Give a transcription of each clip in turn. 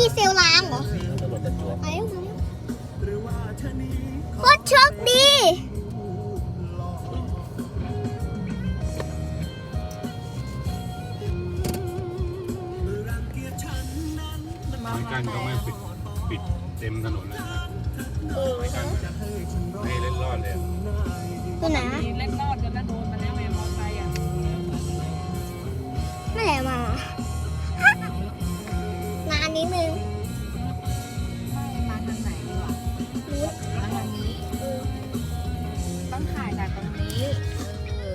ดีเซลล้างเหรอตำรวจจะจวบมาแล้วมาแล้วโคตรโชคดี ไม่กันก็ไม่ปิดปิดเต็มถนนเลยนะไม่กันไม่เล่นรอดเลยตัวไหนมีเล่นรอดกันแล้วโดนมาแล้วไงมอไซค์อะแม่มา เอ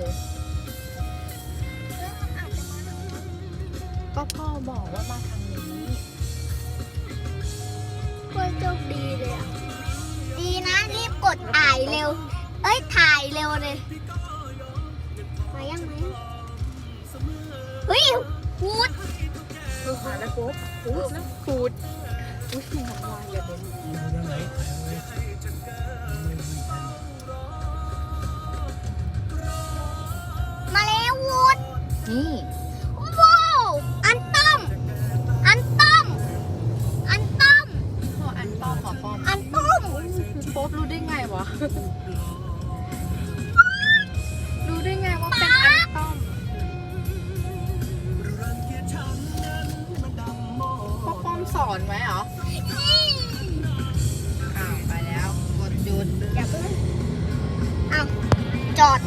อก็พ่อบอกว่ามาทางนี้โคตรโชคดีเลยอะ ดีนะรีบกดถ่ายเร็ว เอ้ยถ่ายเร็วเลย มายังไหมเฮ้ยพูดคือหาแล้วปุ๊บขูดแล้วขูดอุ้ยเสียงของวายอย่าเด็น นี่ว้าวอันต้อม อันต้อม อันต้อมพ่ออันป้อมหมอป้อมอันต้อม โป๊บรู้ได้ไงวะ รู้ได้ไงว่าเป็นอันป้อมพ่อป้อมสอนไว้เหรออ้าวไปแล้วกดหยุดอย่าเพิ่งอ้าวจอด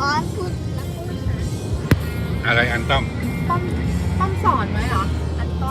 อ๋อพูดแล้วพูดหา อะไรอันต้อม ต้อมต้อมสอนไว้เหรอ